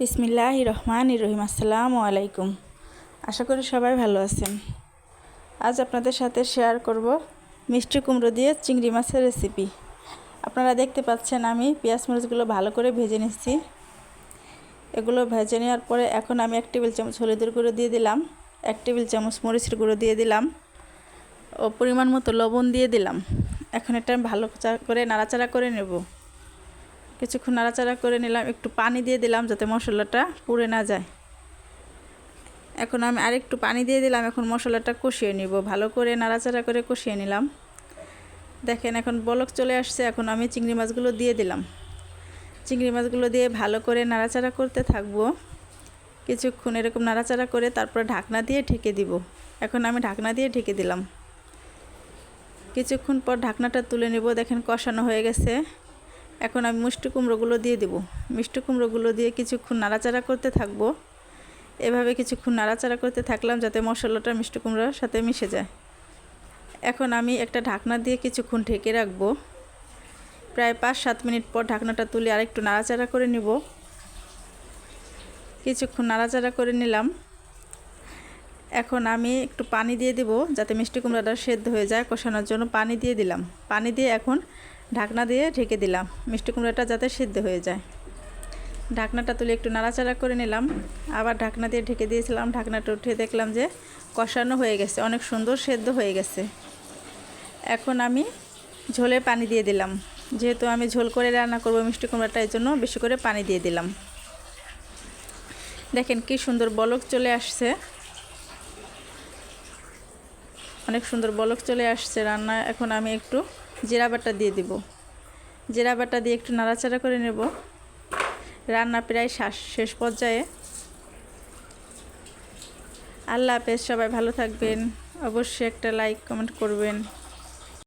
বিসমিল্লাহ রহমান রহিম, আসসালামু আলাইকুম। আশা করি সবাই ভালো আছেন। আজ আপনাদের সাথে শেয়ার করব মিষ্টি কুমড়ো দিয়ে চিংড়ি মাছের রেসিপি আপনারা দেখতে পাচ্ছেন আমি পেঁয়াজ মরিচগুলো ভালো করে ভেজে নিচ্ছি। এগুলো ভেজে নেওয়ার পরে এখন আমি এক টেবিল চামচ হলুদের গুঁড়ো দিয়ে দিলাম, এক টেবিল চামচ মরিচের গুঁড়ো দিয়ে দিলাম ও পরিমাণ মতো লবণ দিয়ে দিলাম। এখন এটা ভালো করে নাড়াচাড়া করে নেব। কিছুক্ষণ নাড়াচাড়া করে নিলাম, একটু পানি দিয়ে দিলাম যাতে মশলাটা পুড়ে না যায়। এখন আমি আরেকটু পানি দিয়ে দিলাম, এখন মশলাটা কষিয়ে নিব। ভালো করে নাড়াচাড়া করে কষিয়ে নিলাম। দেখেন এখন বলক চলে আসছে, এখন আমি চিংড়ি মাছগুলো দিয়ে দিলাম। চিংড়ি মাছগুলো দিয়ে ভালো করে নাড়াচাড়া করতে থাকব। কিছুক্ষণ এরকম নাড়াচাড়া করে তারপর ঢাকনা দিয়ে ঢেকে দিব। এখন আমি ঢাকনা দিয়ে ঢেকে দিলাম। কিছুক্ষণ পর ঢাকনাটা তুলে নেব, দেখেন কষানো হয়ে গেছে। এখন আমি মিষ্টি কুমড়োগুলো দিয়ে দেবো। মিষ্টি কুমড়োগুলো দিয়ে কিছুক্ষণ নাড়াচাড়া করতে থাকব। এভাবে কিছুক্ষণ নাড়াচাড়া করতে থাকলাম যাতে মশলাটা মিষ্টি কুমড়োর সাথে মিশে যায়। এখন আমি একটা ঢাকনা দিয়ে কিছুক্ষণ ঢেকে রাখব। প্রায় পাঁচ সাত মিনিট পর ঢাকনাটা তুলে আরেকটু নাড়াচাড়া করে নিব। কিছুক্ষণ নাড়াচাড়া করে নিলাম। এখন আমি একটু পানি দিয়ে দেব যাতে মিষ্টি কুমড়াটা সেদ্ধ হয়ে যায়। কষানোর জন্য পানি দিয়ে দিলাম। পানি দিয়ে এখন ঢাকনা দিয়ে ঢেকে দিলাম। মিষ্টি কুমড়োটা যাতে সিদ্ধ হয়ে যায়। ঢাকনাটা তুলে একটু নাড়াচাড়া করে নিলাম। আবার ঢাকনা দিয়ে ঢেকে দিয়েছিলাম। ঢাকনাটা উঠে দেখলাম যে কষানো হয়ে গেছে। অনেক সুন্দর সেদ্ধ হয়ে গেছে। এখন আমি ঝোলে পানি দিয়ে দিলাম। যেহেতু আমি ঝোল করে রান্না করব মিষ্টি কুমড়াটা, এই জন্য বেশি করে পানি দিয়ে দিলাম। দেখেন কি সুন্দর বলক চলে আসছে। অনেক সুন্দর বলক চলে আসছে রান্না। এখন আমি একটু জিরা বাটা দিয়ে দিব। জিরা বাটা দিয়ে একটু নাড়াচাড়া করে নেব। রান্না প্রায় শেষ পর্যায়ে। আল্লাহ হাফেজ, সবাই ভালো থাকবেন। অবশ্যই একটা লাইক কমেন্ট করবেন।